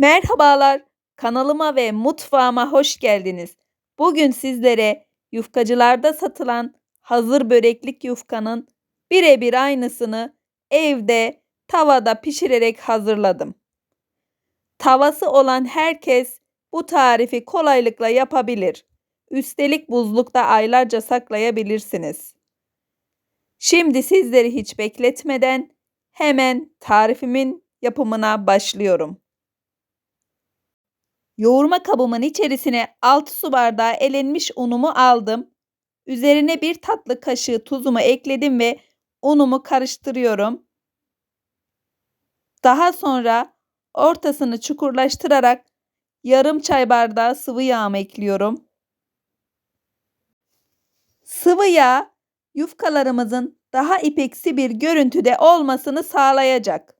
Merhabalar, kanalıma ve mutfağıma hoş geldiniz. Bugün sizlere yufkacılarda satılan hazır böreklik yufkanın birebir aynısını evde tavada pişirerek hazırladım. Tavası olan herkes bu tarifi kolaylıkla yapabilir. Üstelik buzlukta aylarca saklayabilirsiniz. Şimdi sizleri hiç bekletmeden hemen tarifimin yapımına başlıyorum. Yoğurma kabımın içerisine 6 su bardağı elenmiş unumu aldım. Üzerine bir tatlı kaşığı tuzumu ekledim ve unumu karıştırıyorum. Daha sonra ortasını çukurlaştırarak yarım çay bardağı sıvı yağımı ekliyorum. Sıvı yağ yufkalarımızın daha ipeksi bir görüntüde olmasını sağlayacak.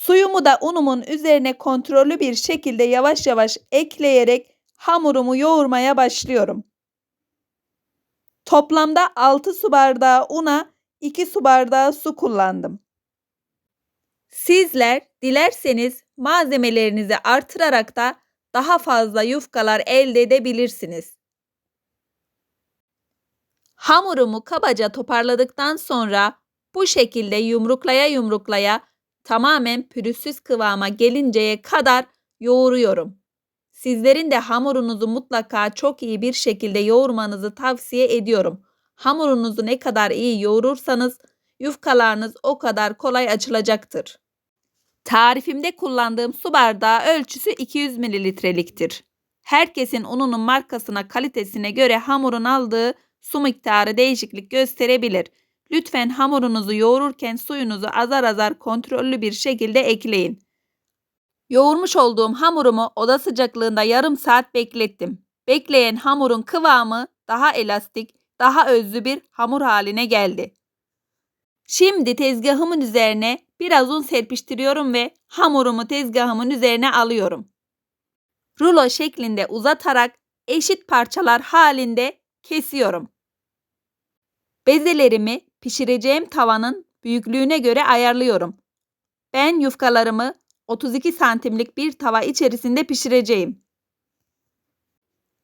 Suyumu da unumun üzerine kontrollü bir şekilde yavaş yavaş ekleyerek hamurumu yoğurmaya başlıyorum. Toplamda 6 su bardağı una 2 su bardağı su kullandım. Sizler dilerseniz malzemelerinizi artırarak da daha fazla yufkalar elde edebilirsiniz. Hamurumu kabaca toparladıktan sonra bu şekilde yumruklaya yumruklaya tamamen pürüzsüz kıvama gelinceye kadar yoğuruyorum. Sizlerin de hamurunuzu mutlaka çok iyi bir şekilde yoğurmanızı tavsiye ediyorum. Hamurunuzu ne kadar iyi yoğurursanız yufkalarınız o kadar kolay açılacaktır. Tarifimde kullandığım su bardağı ölçüsü 200 mililitreliktir. Herkesin ununun markasına, kalitesine göre hamurun aldığı su miktarı değişiklik gösterebilir. Lütfen hamurunuzu yoğururken suyunuzu azar azar kontrollü bir şekilde ekleyin. Yoğurmuş olduğum hamurumu oda sıcaklığında yarım saat beklettim. Bekleyen hamurun kıvamı daha elastik, daha özlü bir hamur haline geldi. Şimdi tezgahımın üzerine biraz un serpiştiriyorum ve hamurumu tezgahımın üzerine alıyorum. Rulo şeklinde uzatarak eşit parçalar halinde kesiyorum. Bezelerimi pişireceğim tavanın büyüklüğüne göre ayarlıyorum. Ben yufkalarımı 32 santimlik bir tava içerisinde pişireceğim.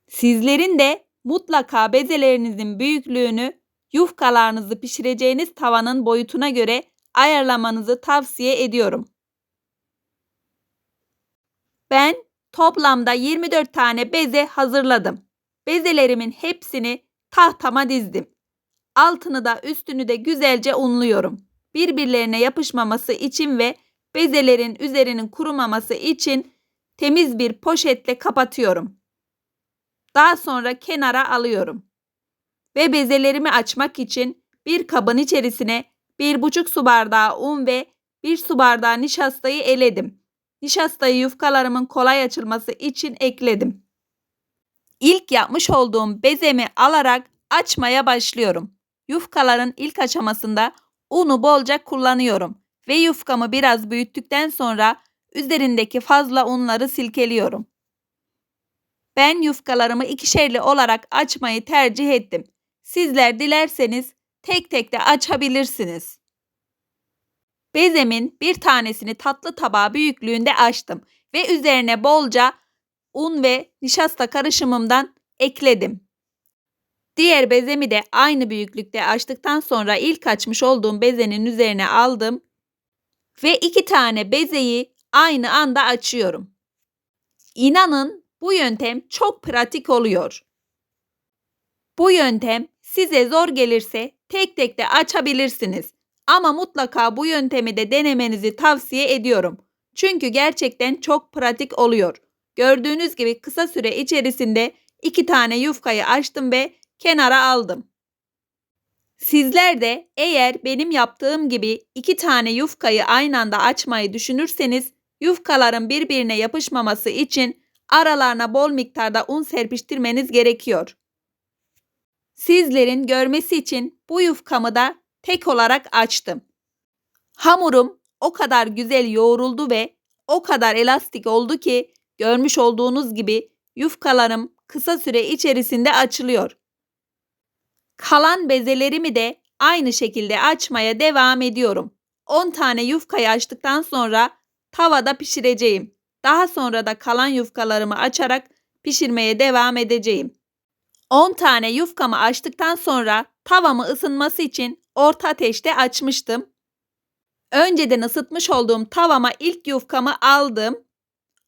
Sizlerin de mutlaka bezelerinizin büyüklüğünü yufkalarınızı pişireceğiniz tavanın boyutuna göre ayarlamanızı tavsiye ediyorum. Ben toplamda 24 tane beze hazırladım. Bezelerimin hepsini tahtama dizdim. Altını da üstünü de güzelce unluyorum. Birbirlerine yapışmaması için ve bezelerin üzerinin kurumaması için temiz bir poşetle kapatıyorum. Daha sonra kenara alıyorum. Ve bezelerimi açmak için bir kabın içerisine bir buçuk su bardağı un ve bir su bardağı nişastayı eledim. Nişastayı yufkalarımın kolay açılması için ekledim. İlk yapmış olduğum bezemi alarak açmaya başlıyorum. Yufkaların ilk aşamasında unu bolca kullanıyorum ve yufkamı biraz büyüttükten sonra üzerindeki fazla unları silkeliyorum. Ben yufkalarımı ikişerli olarak açmayı tercih ettim. Sizler dilerseniz tek tek de açabilirsiniz. Bezemin bir tanesini tatlı tabağı büyüklüğünde açtım ve üzerine bolca un ve nişasta karışımımdan ekledim. Diğer bezemi de aynı büyüklükte açtıktan sonra ilk açmış olduğum bezenin üzerine aldım ve iki tane bezeyi aynı anda açıyorum. İnanın bu yöntem çok pratik oluyor. Bu yöntem size zor gelirse tek tek de açabilirsiniz. Ama mutlaka bu yöntemi de denemenizi tavsiye ediyorum. Çünkü gerçekten çok pratik oluyor. Gördüğünüz gibi kısa süre içerisinde iki tane yufkayı açtım ve kenara aldım. Sizler de eğer benim yaptığım gibi iki tane yufkayı aynı anda açmayı düşünürseniz yufkaların birbirine yapışmaması için aralarına bol miktarda un serpiştirmeniz gerekiyor. Sizlerin görmesi için bu yufkamı da tek olarak açtım. Hamurum o kadar güzel yoğruldu ve o kadar elastik oldu ki görmüş olduğunuz gibi yufkalarım kısa süre içerisinde açılıyor. Kalan bezelerimi de aynı şekilde açmaya devam ediyorum. 10 tane yufkayı açtıktan sonra tavada pişireceğim. Daha sonra da kalan yufkalarımı açarak pişirmeye devam edeceğim. 10 tane yufkamı açtıktan sonra tavamı ısınması için orta ateşte açmıştım. Önceden ısıtmış olduğum tavama ilk yufkamı aldım.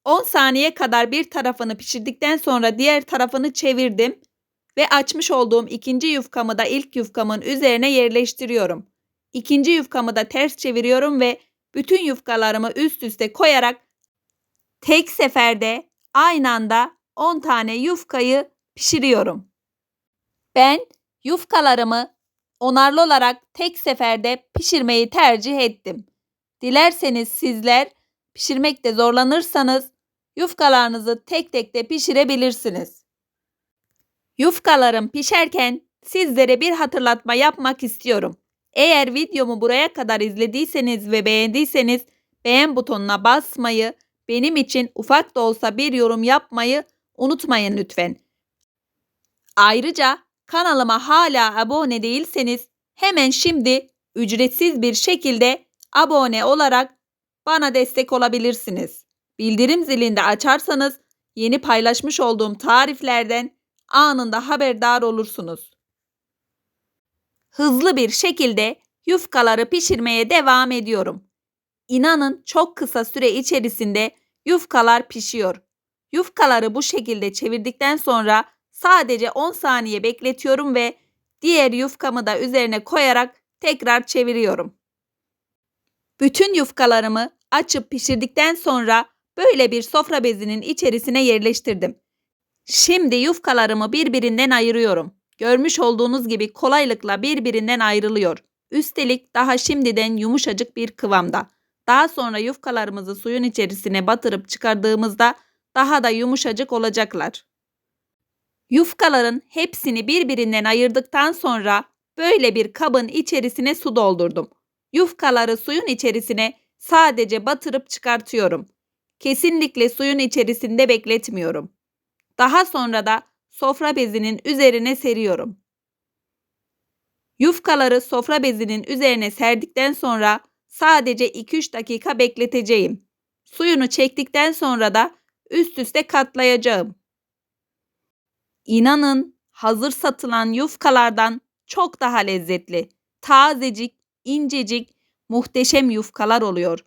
10 saniye kadar bir tarafını pişirdikten sonra diğer tarafını çevirdim ve açmış olduğum ikinci yufkamı da ilk yufkamın üzerine yerleştiriyorum. İkinci yufkamı da ters çeviriyorum ve bütün yufkalarımı üst üste koyarak tek seferde aynı anda 10 tane yufkayı pişiriyorum. Ben yufkalarımı onarlı olarak tek seferde pişirmeyi tercih ettim. Dilerseniz sizler pişirmekte zorlanırsanız yufkalarınızı tek tek de pişirebilirsiniz. Yufkalarım pişerken sizlere bir hatırlatma yapmak istiyorum. Eğer videomu buraya kadar izlediyseniz ve beğendiyseniz beğen butonuna basmayı, benim için ufak da olsa bir yorum yapmayı unutmayın lütfen. Ayrıca kanalıma hala abone değilseniz hemen şimdi ücretsiz bir şekilde abone olarak bana destek olabilirsiniz. Bildirim zilini de açarsanız yeni paylaşmış olduğum tariflerden anında haberdar olursunuz. Hızlı bir şekilde yufkaları pişirmeye devam ediyorum. İnanın çok kısa süre içerisinde yufkalar pişiyor. Yufkaları bu şekilde çevirdikten sonra sadece 10 saniye bekletiyorum ve diğer yufkamı da üzerine koyarak tekrar çeviriyorum. Bütün yufkalarımı açıp pişirdikten sonra böyle bir sofra bezinin içerisine yerleştirdim. Şimdi yufkalarımı birbirinden ayırıyorum. Görmüş olduğunuz gibi kolaylıkla birbirinden ayrılıyor. Üstelik daha şimdiden yumuşacık bir kıvamda. Daha sonra yufkalarımızı suyun içerisine batırıp çıkardığımızda daha da yumuşacık olacaklar. Yufkaların hepsini birbirinden ayırdıktan sonra böyle bir kabın içerisine su doldurdum. Yufkaları suyun içerisine sadece batırıp çıkartıyorum. Kesinlikle suyun içerisinde bekletmiyorum. Daha sonra da sofra bezinin üzerine seriyorum. Yufkaları sofra bezinin üzerine serdikten sonra sadece 2-3 dakika bekleteceğim. Suyunu çektikten sonra da üst üste katlayacağım. İnanın hazır satılan yufkalardan çok daha lezzetli, tazecik, incecik, muhteşem yufkalar oluyor.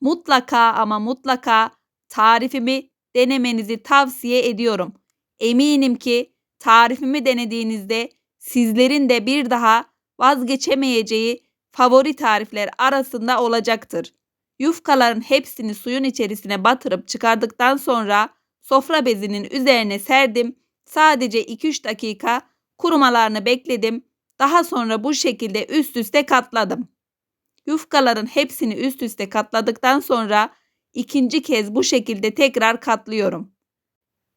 Mutlaka ama mutlaka tarifimi denemenizi tavsiye ediyorum. Eminim ki tarifimi denediğinizde sizlerin de bir daha vazgeçemeyeceği favori tarifler arasında olacaktır. Yufkaların hepsini suyun içerisine batırıp çıkardıktan sonra sofra bezinin üzerine serdim. Sadece 2-3 dakika kurumalarını bekledim. Daha sonra bu şekilde üst üste katladım. Yufkaların hepsini üst üste katladıktan sonra ikinci kez bu şekilde tekrar katlıyorum.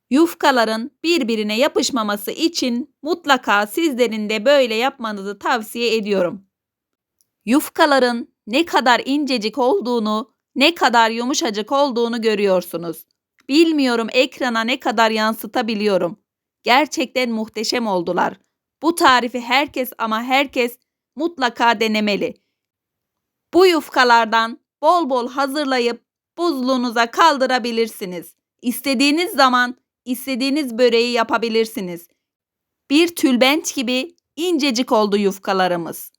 Yufkaların birbirine yapışmaması için mutlaka sizlerin de böyle yapmanızı tavsiye ediyorum. Yufkaların ne kadar incecik olduğunu, ne kadar yumuşacık olduğunu görüyorsunuz. Bilmiyorum ekrana ne kadar yansıtabiliyorum. Gerçekten muhteşem oldular. Bu tarifi herkes ama herkes mutlaka denemeli. Bu yufkalardan bol bol hazırlayıp buzluğunuza kaldırabilirsiniz. İstediğiniz zaman istediğiniz böreği yapabilirsiniz. Bir tülbent gibi incecik oldu yufkalarımız.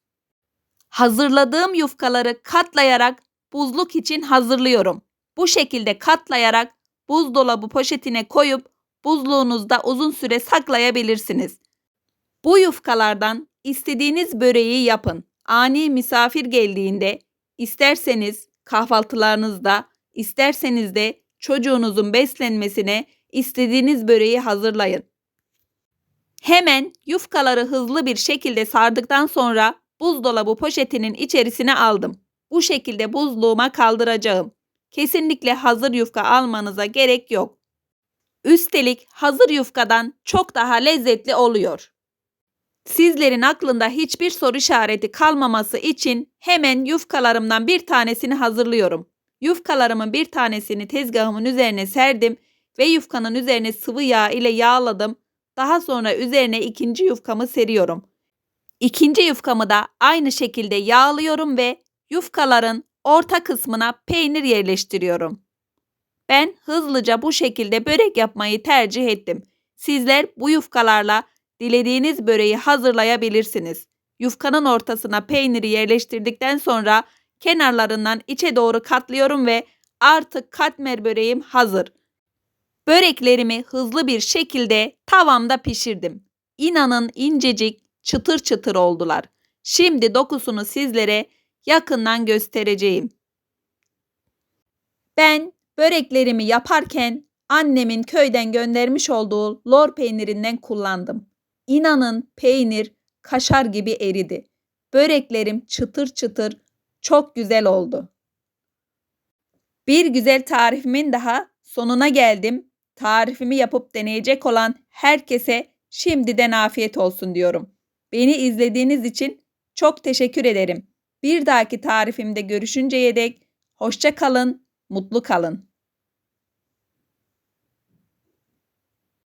Hazırladığım yufkaları katlayarak buzluk için hazırlıyorum. Bu şekilde katlayarak buzdolabı poşetine koyup buzluğunuzda uzun süre saklayabilirsiniz. Bu yufkalardan istediğiniz böreği yapın. Ani misafir geldiğinde isterseniz kahvaltılarınızda, isterseniz de çocuğunuzun beslenmesine istediğiniz böreği hazırlayın. Hemen yufkaları hızlı bir şekilde sardıktan sonra buzdolabı poşetinin içerisine aldım. Bu şekilde buzluğuma kaldıracağım. Kesinlikle hazır yufka almanıza gerek yok. Üstelik hazır yufkadan çok daha lezzetli oluyor. Sizlerin aklında hiçbir soru işareti kalmaması için hemen yufkalarımdan bir tanesini hazırlıyorum. Yufkalarımın bir tanesini tezgahımın üzerine serdim ve yufkanın üzerine sıvı yağ ile yağladım. Daha sonra üzerine ikinci yufkamı seriyorum. İkinci yufkamı da aynı şekilde yağlıyorum ve yufkaların orta kısmına peynir yerleştiriyorum. Ben hızlıca bu şekilde börek yapmayı tercih ettim. Sizler bu yufkalarla dilediğiniz böreği hazırlayabilirsiniz. Yufkanın ortasına peyniri yerleştirdikten sonra kenarlarından içe doğru katlıyorum ve artık katmer böreğim hazır. Böreklerimi hızlı bir şekilde tavamda pişirdim. İnanın incecik, çıtır çıtır oldular. Şimdi dokusunu sizlere yakından göstereceğim. Ben böreklerimi yaparken annemin köyden göndermiş olduğu lor peynirinden kullandım. İnanın peynir kaşar gibi eridi. Böreklerim çıtır çıtır çok güzel oldu. Bir güzel tarifimin daha sonuna geldim. Tarifimi yapıp deneyecek olan herkese şimdiden afiyet olsun diyorum. Beni izlediğiniz için çok teşekkür ederim. Bir dahaki tarifimde görüşünceye dek hoşça kalın, mutlu kalın.